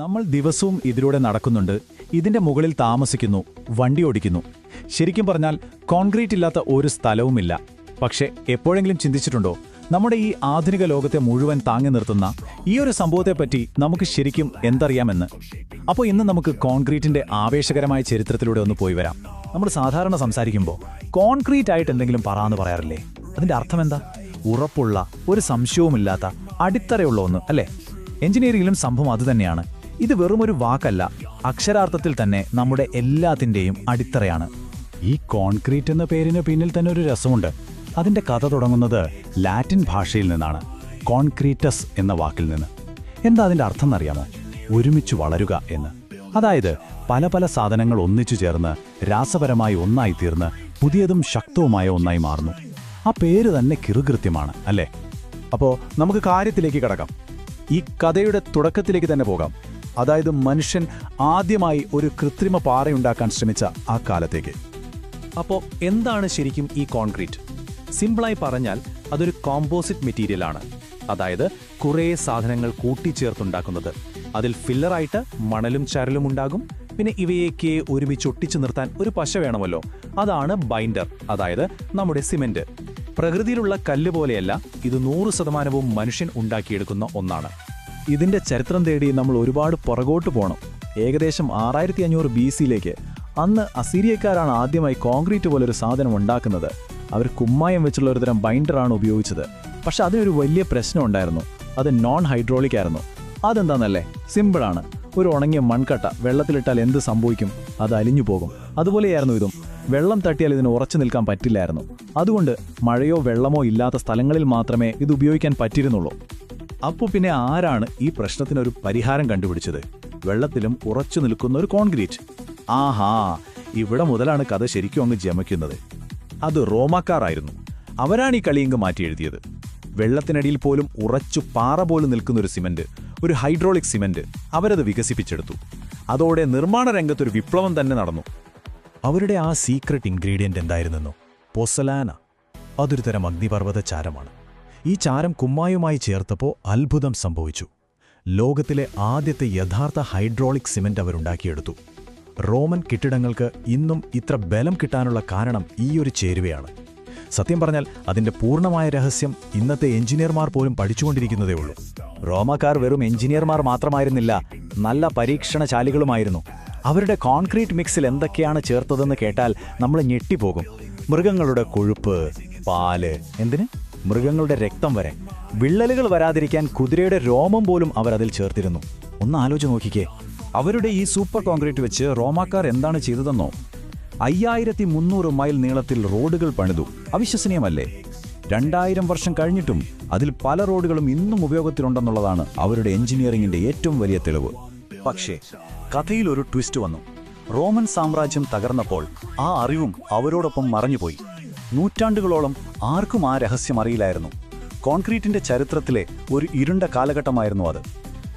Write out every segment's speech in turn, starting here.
നമ്മൾ ദിവസവും ഇതിലൂടെ നടക്കുന്നുണ്ട്. ഇതിന്റെ മുകളിൽ താമസിക്കുന്നു വണ്ടി ഓടിക്കുന്നു. ശരിക്കും പറഞ്ഞാൽ കോൺക്രീറ്റ് ഇല്ലാത്ത ഒരു സ്ഥലവുമില്ല. പക്ഷേ എപ്പോഴെങ്കിലും ചിന്തിച്ചിട്ടുണ്ടോ? നമ്മുടെ ഈ ആധുനിക ലോകത്തെ മുഴുവൻ താങ്ങി നിർത്തുന്ന ഈ ഒരു സംഭവത്തെപ്പറ്റി നമുക്ക് ശരിക്കും എന്തറിയാമെന്ന്? അപ്പോൾ ഇന്ന് നമുക്ക് കോൺക്രീറ്റിന്റെ ആവേശകരമായ ചരിത്രത്തിലൂടെ ഒന്ന് പോയി വരാം. നമ്മൾ സാധാരണ സംസാരിക്കുമ്പോൾ കോൺക്രീറ്റ് ആയിട്ട് എന്തെങ്കിലും പറയാന്ന് പറയാറില്ലേ? അതിന്റെ അർത്ഥം എന്താ ഉറപ്പുള്ള ഒരു സംശയവുമില്ലാത്ത അടിത്തറയുള്ള ഒന്ന് അല്ലേ? എഞ്ചിനീയറിംഗിലും സംഭവം അതുതന്നെയാണ് ഇത് വെറുമൊരു വാക്കല്ല. അക്ഷരാർത്ഥത്തിൽ തന്നെ നമ്മുടെ എല്ലാത്തിന്റെയും അടിത്തറയാണ്. ഈ കോൺക്രീറ്റ് എന്ന പേരിന് പിന്നിൽ തന്നെ ഒരു രസമുണ്ട്. അതിന്റെ കഥ തുടങ്ങുന്നത് ലാറ്റിൻ ഭാഷയിൽ നിന്നാണ്. കോൺക്രീറ്റസ് എന്ന വാക്കിൽ നിന്ന്. എന്താ അതിന്റെ അർത്ഥം എന്നറിയാമോ? ഒരുമിച്ച് വളരുക എന്ന്. അതായത് പല പല സാധനങ്ങൾ ഒന്നിച്ചു ചേർന്ന് രാസപരമായി ഒന്നായി തീർന്ന് പുതിയതും ശക്തവുമായ ഒന്നായി മാറുന്നു. ആ പേര് തന്നെ കിറുകൃത്യമാണ് അല്ലേ? അപ്പോൾ നമുക്ക് കാര്യത്തിലേക്ക് കടക്കാം. ഈ കഥയുടെ തുടക്കത്തിലേക്ക് തന്നെ പോകാം. അതായത് മനുഷ്യൻ ആദ്യമായി ഒരു കൃത്രിമ പാറയുണ്ടാക്കാൻ ശ്രമിച്ച ആ കാലത്തേക്ക്. അപ്പോൾ എന്താണ് ശരിക്കും ഈ കോൺക്രീറ്റ്? സിമ്പിളായി പറഞ്ഞാൽ അതൊരു കോമ്പോസിറ്റ് മെറ്റീരിയലാണ് അതായത് കുറേ സാധനങ്ങൾ കൂട്ടിച്ചേർത്തുണ്ടാക്കുന്നത്. അതിൽ ഫില്ലറായിട്ട് മണലും ചരലും ഉണ്ടാകും. പിന്നെ ഇവയൊക്കെ ഒരുമിച്ച് ഒട്ടിച്ചു നിർത്താൻ ഒരു പശ വേണമല്ലോ. അതാണ് ബൈൻഡർ അതായത് നമ്മുടെ സിമെന്റ്. പ്രകൃതിയിലുള്ള കല്ല് പോലെയല്ല ഇത് നൂറ് ശതമാനവും മനുഷ്യൻ ഉണ്ടാക്കിയെടുക്കുന്ന ഒന്നാണ്. ഇതിന്റെ ചരിത്രം തേടി നമ്മൾ ഒരുപാട് പുറകോട്ട് പോകണം ഏകദേശം ആറായിരത്തി അഞ്ഞൂറ് ബി സിയിലേക്ക് അന്ന് അസീരിയക്കാരാണ് ആദ്യമായി കോൺക്രീറ്റ് പോലൊരു സാധനം ഉണ്ടാക്കുന്നത്. അവർ കുമ്മായം വെച്ചുള്ള ഒരു തരം ബൈൻഡറാണ് ഉപയോഗിച്ചത്. പക്ഷെ അതിനൊരു വലിയ പ്രശ്നം ഉണ്ടായിരുന്നു. അത് നോൺ ഹൈഡ്രോളിക് ആയിരുന്നു. അതെന്താണെന്നല്ലേ സിമ്പിളാണ് ഒരു ഉണങ്ങിയ മൺകട്ട വെള്ളത്തിലിട്ടാൽ എന്ത് സംഭവിക്കും? അത് അലിഞ്ഞു പോകും. അതുപോലെയായിരുന്നു ഇതും. വെള്ളം തട്ടിയാൽ ഇതിന് ഉറച്ചു നിൽക്കാൻ പറ്റില്ലായിരുന്നു. അതുകൊണ്ട് മഴയോ വെള്ളമോ ഇല്ലാത്ത സ്ഥലങ്ങളിൽ മാത്രമേ ഇത് ഉപയോഗിക്കാൻ പറ്റിയിരുന്നുള്ളൂ. അപ്പോൾ പിന്നെ ആരാണ് ഈ പ്രശ്നത്തിനൊരു പരിഹാരം കണ്ടുപിടിച്ചത്? വെള്ളത്തിലും ഉറച്ചു നിൽക്കുന്ന ഒരു കോൺക്രീറ്റ്. ആഹാ ഇവിടെ മുതലാണ് കഥ ശരിക്കും അങ്ങ് ജമയ്ക്കുന്നത്. അത് റോമാക്കാറായിരുന്നു അവരാണ് ഈ കളിയങ്ക് മാറ്റി എഴുതിയത് വെള്ളത്തിനടിയിൽ പോലും ഉറച്ചു പാറ പോലും നിൽക്കുന്ന ഒരു സിമന്റ് ഒരു ഹൈഡ്രോളിക് സിമന്റ് അവരത് വികസിപ്പിച്ചെടുത്തു. അതോടെ നിർമ്മാണ രംഗത്തൊരു വിപ്ലവം തന്നെ നടന്നു. അവരുടെ ആ സീക്രട്ട് ഇൻഗ്രീഡിയന്റ് എന്തായിരുന്നെന്നോ? പൊസലാന. അതൊരു തരം അഗ്നിപർവത ചാരമാണ് ഈ ചാരം കുമ്മായുമായി ചേർത്തപ്പോൾ അത്ഭുതം സംഭവിച്ചു. ലോകത്തിലെ ആദ്യത്തെ യഥാർത്ഥ ഹൈഡ്രോളിക് സിമന്റ് അവരുണ്ടാക്കിയെടുത്തു റോമൻ കെട്ടിടങ്ങൾക്ക് ഇന്നും ഇത്ര ബലം കിട്ടാനുള്ള കാരണം ഈയൊരു ചേരുവയാണ്. സത്യം പറഞ്ഞാൽ അതിന്റെ പൂർണമായ രഹസ്യം ഇന്നത്തെ എഞ്ചിനീയർമാർ പോലും പഠിച്ചുകൊണ്ടിരിക്കുന്നതേ ഉള്ളൂ. റോമക്കാർ വെറും എഞ്ചിനീയർമാർ മാത്രമായിരുന്നില്ല നല്ല പരീക്ഷണശാലികളുമായിരുന്നു. അവരുടെ കോൺക്രീറ്റ് മിക്സിൽ എന്തൊക്കെയാണ് ചേർത്തതെന്ന് കേട്ടാൽ നമ്മൾ ഞെട്ടിപ്പോകും. മൃഗങ്ങളുടെ കൊഴുപ്പ് പാൽ എന്തിന്? മൃഗങ്ങളുടെ രക്തം വരെ. വിള്ളലുകൾ വരാതിരിക്കാൻ കുതിരയുടെ രോമം പോലും അവർ അതിൽ ചേർത്തിരുന്നു. ഒന്ന് ആലോചിച്ച് നോക്കിക്കേ. അവരുടെ ഈ സൂപ്പർ കോൺക്രീറ്റ് വെച്ച് റോമാക്കാർ എന്താണ് ചെയ്തതെന്നോ? അയ്യായിരത്തി മുന്നൂറ് മൈൽ നീളത്തിൽ റോഡുകൾ പണിതു. അവിശ്വസനീയമല്ലേ? രണ്ടായിരം വർഷം കഴിഞ്ഞിട്ടും അതിൽ പല റോഡുകളും ഇന്നും ഉപയോഗത്തിലുണ്ടെന്നുള്ളതാണ് അവരുടെ എഞ്ചിനീയറിംഗിന്റെ ഏറ്റവും വലിയ തെളിവ്. പക്ഷേ കഥയിൽ ഒരു ട്വിസ്റ്റ് വന്നു. റോമൻ സാമ്രാജ്യം തകർന്നപ്പോൾ ആ അറിവും അവരോടൊപ്പം മറഞ്ഞുപോയി. നൂറ്റാണ്ടുകളോളം ആർക്കും ആ രഹസ്യം അറിയില്ലായിരുന്നു. കോൺക്രീറ്റിന്റെ ചരിത്രത്തിലെ ഒരു ഇരുണ്ട കാലഘട്ടമായിരുന്നു അത്.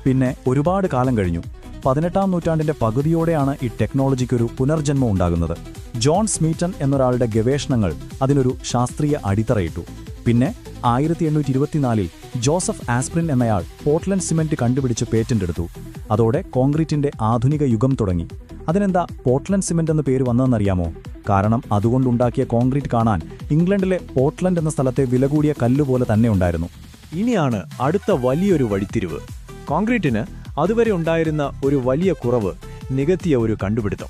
പിന്നെ ഒരുപാട് കാലം കഴിഞ്ഞു. പതിനെട്ടാം നൂറ്റാണ്ടിന്റെ പകുതിയോടെയാണ് ഈ ടെക്നോളജിക്കൊരു പുനർജന്മം ഉണ്ടാകുന്നത്. ജോൺ സ്മീറ്റൺ എന്നൊരാളുടെ ഗവേഷണങ്ങൾ അതിനൊരു ശാസ്ത്രീയ അടിത്തറയിട്ടു. പിന്നെ ആയിരത്തി എണ്ണൂറ്റി ഇരുപത്തിനാലിൽ ജോസഫ് ആസ്പ്രിൻ എന്നയാൾ പോർട്ട്ലൻഡ് സിമെന്റ് കണ്ടുപിടിച്ച് പേറ്റന്റ് എടുത്തു. അതോടെ കോൺക്രീറ്റിന്റെ ആധുനിക യുഗം തുടങ്ങി. അതിനെന്താ പോർട്ട്ലൻഡ് സിമെന്റ് എന്ന പേര് വന്നതെന്നറിയാമോ? കാരണം അതുകൊണ്ടുണ്ടാക്കിയ കോൺക്രീറ്റ് കാണാൻ ഇംഗ്ലണ്ടിലെ പോർട്ട്ലൻഡ് എന്ന സ്ഥലത്തെ വില കൂടിയ കല്ലുപോലെ തന്നെ ഉണ്ടായിരുന്നു. ഇനിയാണ് അടുത്ത വലിയൊരു വഴിത്തിരിവ്. കോൺക്രീറ്റിന് അതുവരെ ഉണ്ടായിരുന്ന ഒരു വലിയ കുറവ് നികത്തിയ ഒരു കണ്ടുപിടുത്തം.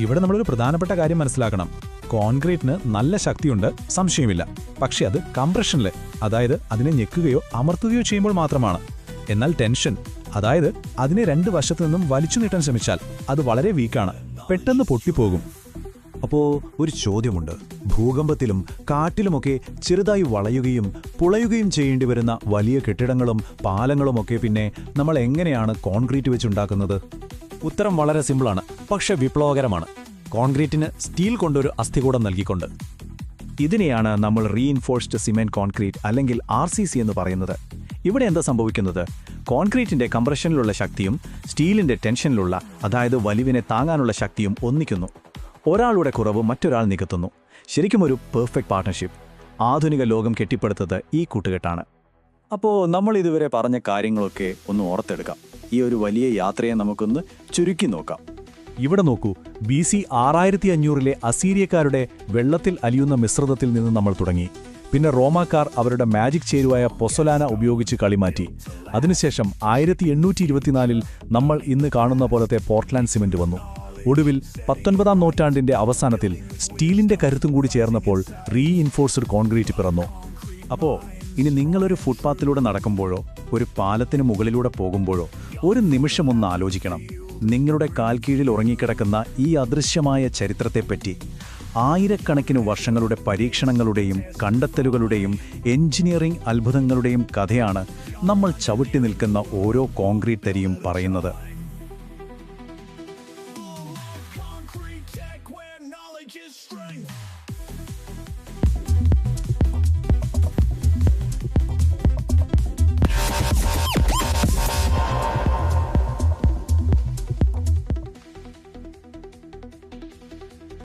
ഇവിടെ നമ്മളൊരു പ്രധാനപ്പെട്ട കാര്യം മനസ്സിലാക്കണം. കോൺക്രീറ്റിന് നല്ല ശക്തിയുണ്ട് സംശയമില്ല. പക്ഷെ അത് കംപ്രഷനിൽ അതായത് അതിനെ ഞെക്കുകയോ അമർത്തുകയോ ചെയ്യുമ്പോൾ മാത്രമാണ്. എന്നാൽ ടെൻഷൻ അതായത് അതിനെ രണ്ട് വശത്തു നിന്നും വലിച്ചു നീട്ടാൻ ശ്രമിച്ചാൽ അത് വളരെ വീക്കാണ്. പെട്ടെന്ന് പൊട്ടിപ്പോകും. അപ്പോ ഒരു ചോദ്യമുണ്ട്. ഭൂകമ്പത്തിലും കാട്ടിലുമൊക്കെ ചെറുതായി വളയുകയും പുളയുകയും ചെയ്യേണ്ടി വരുന്ന വലിയ കെട്ടിടങ്ങളും പാലങ്ങളുമൊക്കെ പിന്നെ നമ്മൾ എങ്ങനെയാണ് കോൺക്രീറ്റ് വെച്ചുണ്ടാക്കുന്നത്? ഉത്തരം വളരെ സിമ്പിളാണ് പക്ഷെ വിപ്ലവകരമാണ്. കോൺക്രീറ്റിന് സ്റ്റീൽ കൊണ്ടൊരു അസ്ഥികൂടം നൽകിക്കൊണ്ട്. ഇതിനെയാണ് നമ്മൾ റീഇൻഫോഴ്സ്ഡ് സിമെന്റ് കോൺക്രീറ്റ് അല്ലെങ്കിൽ ആർ എന്ന് പറയുന്നത്. ഇവിടെ എന്താ സംഭവിക്കുന്നത്? കോൺക്രീറ്റിന്റെ കംപ്രഷനിലുള്ള ശക്തിയും സ്റ്റീലിന്റെ ടെൻഷനിലുള്ള അതായത് വലിവിനെ താങ്ങാനുള്ള ശക്തിയും ഒന്നിക്കുന്നു. ഒരാളുടെ കുറവ് മറ്റൊരാൾ നികത്തുന്നു. ശരിക്കും ഒരു പെർഫെക്റ്റ് പാർട്ട്ണർഷിപ്പ്. ആധുനിക ലോകം കെട്ടിപ്പടുത്തത് ഈ കൂട്ടുകെട്ടാണ്. അപ്പോൾ നമ്മൾ ഇതുവരെ പറഞ്ഞ കാര്യങ്ങളൊക്കെ ഒന്ന് ഓർത്തെടുക്കാം. ഈ ഒരു വലിയ യാത്രയെ നമുക്കൊന്ന് ചുരുക്കി നോക്കാം. ഇവിടെ നോക്കൂ ബി സി ആറായിരത്തി അഞ്ഞൂറിലെ അസീരിയക്കാരുടെ വെള്ളത്തിൽ അലിയുന്ന മിശ്രിതത്തിൽ നിന്ന് നമ്മൾ തുടങ്ങി. പിന്നെ റോമാക്കാർ അവരുടെ മാജിക് ചേരുവായ പൊസൊലാന ഉപയോഗിച്ച് കളിമാറ്റി. അതിനുശേഷം ആയിരത്തി എണ്ണൂറ്റി ഇരുപത്തിനാലിൽ നമ്മൾ ഇന്ന് കാണുന്ന പോലത്തെ പോർട്ട്ലാൻഡ് സിമന്റ് വന്നു. ഒടുവിൽ പത്തൊൻപതാം നൂറ്റാണ്ടിന്റെ അവസാനത്തിൽ സ്റ്റീലിന്റെ കരുത്തും കൂടി ചേർന്നപ്പോൾ റീഇൻഫോഴ്സ്ഡ് കോൺക്രീറ്റ് പിറന്നു. അപ്പോൾ ഇനി നിങ്ങളൊരു ഫുട്പാത്തിലൂടെ നടക്കുമ്പോഴോ ഒരു പാലത്തിന് മുകളിലൂടെ പോകുമ്പോഴോ ഒരു നിമിഷം ഒന്ന് ആലോചിക്കണം. നിങ്ങളുടെ കാൽക്കീഴിൽ ഉറങ്ങിക്കിടക്കുന്ന ഈ അദൃശ്യമായ ചരിത്രത്തെപ്പറ്റി. ആയിരക്കണക്കിന് വർഷങ്ങളുടെ പരീക്ഷണങ്ങളുടെയും കണ്ടെത്തലുകളുടെയും എഞ്ചിനീയറിംഗ് അത്ഭുതങ്ങളുടെയും കഥയാണ് നമ്മൾ ചവിട്ടി നിൽക്കുന്ന ഓരോ കോൺക്രീറ്റ് തരിയും പറയുന്നത്.